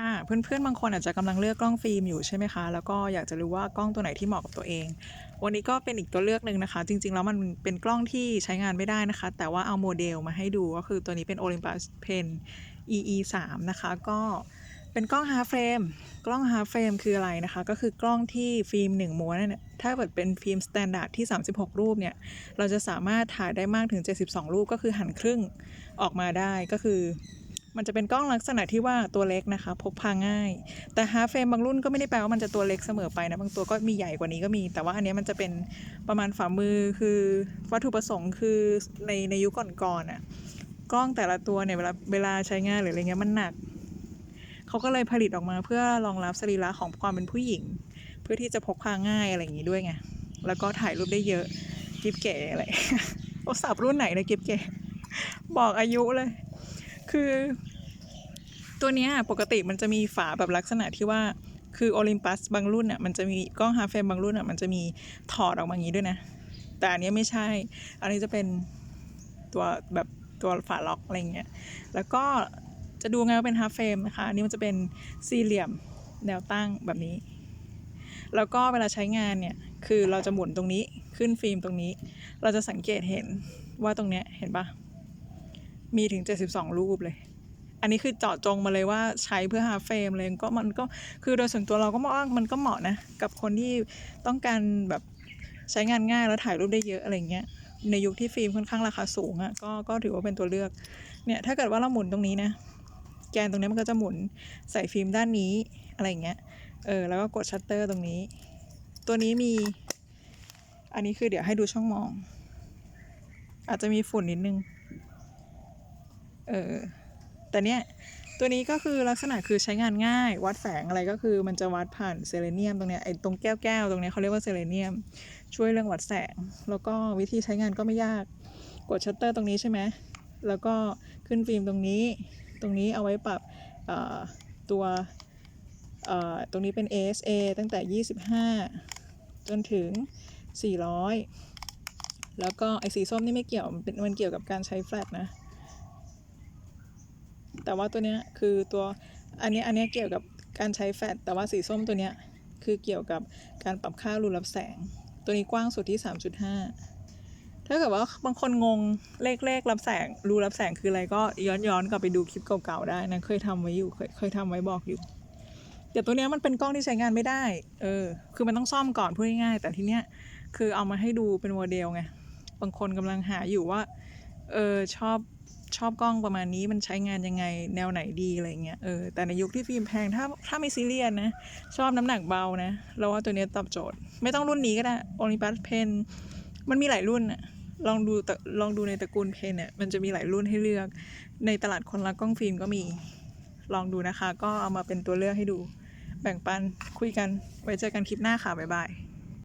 อ่าเพื่อนๆบางคนอาจจะกำลังเลือกกล้องฟิล์มอยู่ใช่ไหมคะ แล้วก็อยากจะรู้ว่ากล้องตัวไหนที่เหมาะกับตัวเอง วันนี้ก็เป็นอีกตัวเลือกหนึ่งนะคะ จริงๆ แล้วมันเป็นกล้องที่ใช้งานไม่ได้นะคะ แต่ว่าเอาโมเดลมาให้ดูก็คือตัวนี้เป็น Olympus Pen EE 3นะคะ ก็เป็นกล้อง half frame กล้อง half frame คืออะไรนะคะ ก็คือกล้องที่ฟิล์ม1ม้วนเนี่ยถ้าเกิดเป็นฟิล์ม standard ที่ 36 รูปเนี่ย เราจะสามารถถ่ายได้มากถึง 72 รูปก็คือหันครึ่งออกมาได้ก็คือ มันจะเป็นกล้องลักษณะที่ว่าตัวเล็กนะคะ พกพาง่าย แต่ฮาร์ฟเฟรมบางรุ่นก็ไม่ได้แปลว่ามันจะตัวเล็กเสมอไปนะ บางตัวก็มีใหญ่กว่านี้ก็มี แต่ว่าอันนี้มันจะเป็นประมาณฝ่ามือคือวัตถุประสงค์คือในในยุคก่อนๆน่ะกล้องแต่ละตัวเนี่ยเวลาเวลาใช้งานหรืออะไรเงี้ยมันหนักเขาก็เลยผลิตออกมาเพื่อรองรับสรีระของความเป็นผู้หญิง เพื่อที่จะพกพาง่ายอะไรอย่างงี้ด้วยไงแล้วก็ถ่ายรูปได้เยอะกิฟเก๋อะไรโทรศัพท์รุ่นไหนนะกิฟเก๋บอกอายุเลย คือตัวเนี้ยปกติมันจะมีฝาแบบลักษณะที่ว่าคือโอลิมปัสบางรุ่นอะมันจะมีกล้องฮาร์เฟมบางรุ่นอะมันจะมีถอดออกมาอย่างนี้ด้วยนะ แต่อันนี้ไม่ใช่ อันนี้จะเป็นตัวแบบตัวฝาล็อกอะไรเงี้ยแล้วก็จะดูไงว่าเป็นฮาร์เฟมนะคะอันนี้มันจะเป็นสี่เหลี่ยมแนวตั้งแบบนี้ แล้วก็เวลาใช้งานเนี่ยคือเราจะหมุนตรงนี้ขึ้นฟิล์มตรงนี้ เราจะสังเกตเห็นว่าตรงเนี้ยเห็นปะ มีถึง 72 รูปเลย อันนี้คือเจาะจงมาเลยว่าใช้เพื่อหาเฟรมเลยก็มันก็คือโดยส่วนตัวเราก็มองว่ามันก็เหมาะนะ กับคนที่ต้องการแบบใช้งานง่ายแล้วถ่ายรูปได้เยอะอะไรเงี้ยในยุคที่ฟิล์มค่อนข้างราคาสูงอะ่ะก็ก็ถือว่าเป็นตัวเลือกเนี่ยถ้าเกิดว่าเราหมุนตรงนี้นะแกนตรงนี้มันก็จะหมุนใส่ฟิล์มด้านนี้อะไรเงี้ยเออแล้วก็กดชัตเตอร์ตรงนี้ ตัวนี้มี อันนี้คือเดี๋ยวให้ดูช่องมอง อาจจะมีฝุ่นนิดนึง เออแต่เนี้ยตัวนี้ก็คือลักษณะคือใช้งานง่าย วัดแสงอะไรก็คือมันจะวัดผ่านเซเลเนียมตรงเนี้ยไอ้ตรงแก้วแก้วๆตรงเนี้ยเขาเรียกว่าเซเลเนียม ช่วยเรื่องวัดแสง แล้วก็วิธีใช้งานก็ไม่ยาก กดชัตเตอร์ตรงนี้ใช่ไหมแล้วก็ขึ้นฟิล์มตรงนี้ ตรงนี้เอาไว้ปรับตัวตรงนี้เป็น ASA ตั้งแต่ 25 จนถึง 400 แล้วก็ไอ้สีส้มนี่ไม่เกี่ยวมันเป็นมันเกี่ยวกับการใช้แฟลชนะ แต่ว่าตัวเนี้ยคือตัวอันนี้อันนี้เกี่ยวกับการใช้แฟลชแต่ว่าสีส้มตัวเนี้ยคือเกี่ยวกับการปรับค่ารูรับแสง ตัวนี้กว้างสุดที่ 3.5 ถ้าเกิดว่าบางคนงงเลขเลขรับแสงรูรับแสงคืออะไรก็ย้อนย้อนกลับไปดูคลิปเก่าๆได้นะเคยทำไว้อยู่เคยเคยทำไว้บอกอยู่แต่ตัวเนี้ยมันเป็นกล้องที่ใช้งานไม่ได้ เออ คือมันต้องซ่อมก่อนพูดง่ายๆแต่ทีเนี้ยคือเอามาให้ดูเป็นโมเดลไง บางคนกำลังหาอยู่ว่า เออชอบ ชอบกล้องประมาณนี้มันใช้งานยังไงแนวไหนดีอะไรเงี้ยเออแต่ในยุคที่ฟิล์มแพงถ้าถ้าไม่ซีเรียสนะ ชอบน้ำหนักเบานะ เราว่าตัวนี้ตอบโจทย์ ไม่ต้องรุ่นนี้ก็ได้ Olympus Pen มันมีหลายรุ่นอะลองดูตะลองดูในตระกูลเพนเนี่ยมันจะมีหลายรุ่นให้เลือก ในตลาดคนรักกล้องฟิล์มก็มี ลองดูนะคะ ก็เอามาเป็นตัวเลือกให้ดู แบ่งปันคุยกันไว้เจอกันคลิปหน้าค่ะบ๊ายบาย